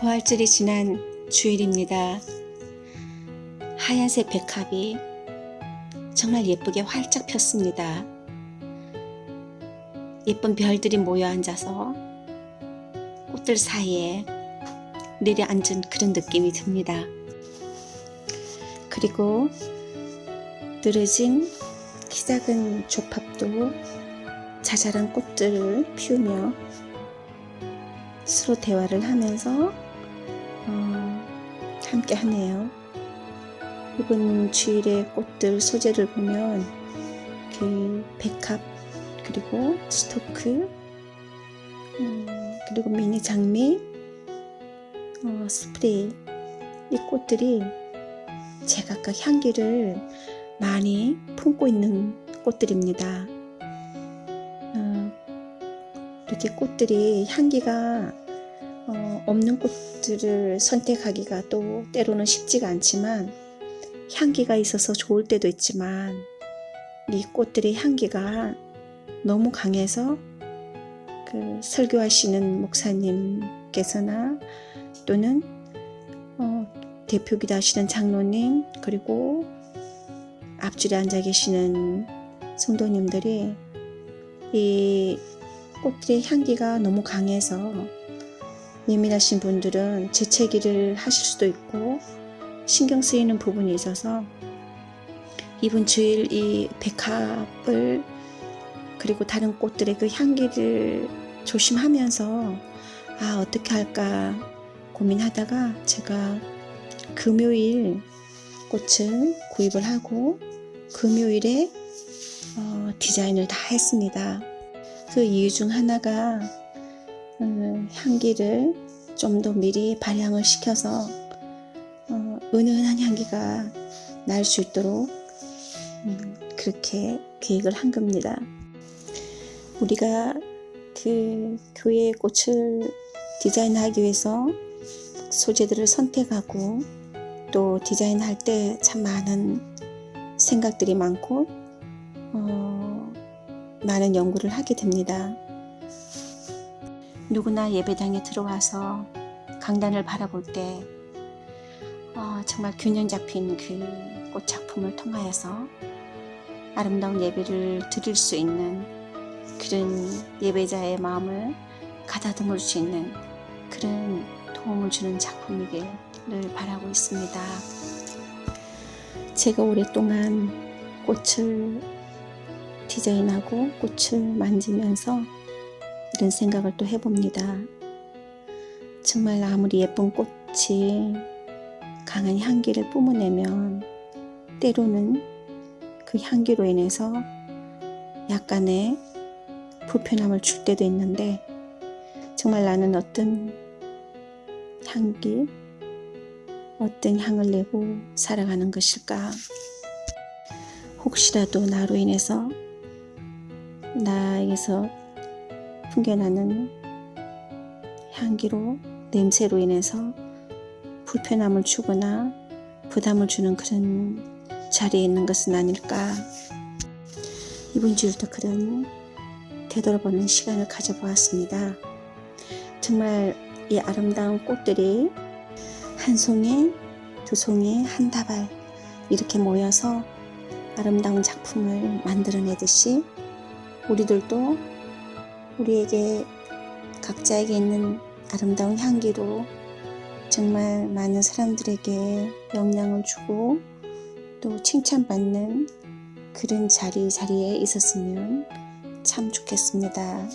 부활절이 지난 주일입니다. 하얀색 백합이 정말 예쁘게 활짝 폈습니다. 예쁜 별들이 모여 앉아서 꽃들 사이에 내려앉은 그런 느낌이 듭니다. 그리고 늘어진 키 작은 조팝도 자잘한 꽃들을 피우며 서로 대화를 하면서 어, 함께 하네요. 이번 주일의 꽃들 소재를 보면 그 백합 그리고 스토크 음, 그리고 미니 장미 어, 스프레이 이 꽃들이 제각각 향기를 많이 품고 있는 꽃들입니다. 어, 이렇게 꽃들이 향기가 어, 없는 꽃들을 선택하기가 또 때로는 쉽지가 않지만 향기가 있어서 좋을 때도 있지만 이 꽃들의 향기가 너무 강해서 그 설교하시는 목사님께서나 또는 어, 대표기도 하시는 장로님 그리고 앞줄에 앉아 계시는 성도님들이 이 꽃들의 향기가 너무 강해서 예민하신 분들은 재채기를 하실 수도 있고 신경 쓰이는 부분이 있어서 이번 주일 이 백합을 그리고 다른 꽃들의 그 향기를 조심하면서 아 어떻게 할까 고민하다가 제가 금요일 꽃을 구입을 하고 금요일에 어, 디자인을 다 했습니다. 그 이유 중 하나가 음, 향기를 좀 더 미리 발향을 시켜서 어, 은은한 향기가 날 수 있도록 음, 그렇게 계획을 한 겁니다. 우리가 그 교회의 꽃을 디자인하기 위해서 소재들을 선택하고 또 디자인할 때 참 많은 생각들이 많고 어, 많은 연구를 하게 됩니다. 누구나 예배당에 들어와서 강단을 바라볼 때 어, 정말 균형 잡힌 그 꽃 작품을 통하여서 아름다운 예배를 드릴 수 있는 그런 예배자의 마음을 가다듬을 수 있는 그런 도움을 주는 작품이기를 바라고 있습니다. 제가 오랫동안 꽃을 디자인하고 꽃을 만지면서 이런 생각을 또 해봅니다. 정말 아무리 예쁜 꽃이 강한 향기를 뿜어내면 때로는 그 향기로 인해서 약간의 불편함을 줄 때도 있는데 정말 나는 어떤 향기, 어떤 향을 내고 살아가는 것일까? 혹시라도 나로 인해서 나에게서 풍겨나는 향기로 냄새로 인해서 불편함을 주거나 부담을 주는 그런 자리에 있는 것은 아닐까. 이번 주일도 그런 되돌아보는 시간을 가져보았습니다. 정말 이 아름다운 꽃들이 한 송이, 두 송이, 한 다발 이렇게 모여서 아름다운 작품을 만들어내듯이 우리들도 우리에게 각자에게 있는 아름다운 향기로 정말 많은 사람들에게 영향을 주고 또 칭찬받는 그런 자리 자리에 있었으면 참 좋겠습니다.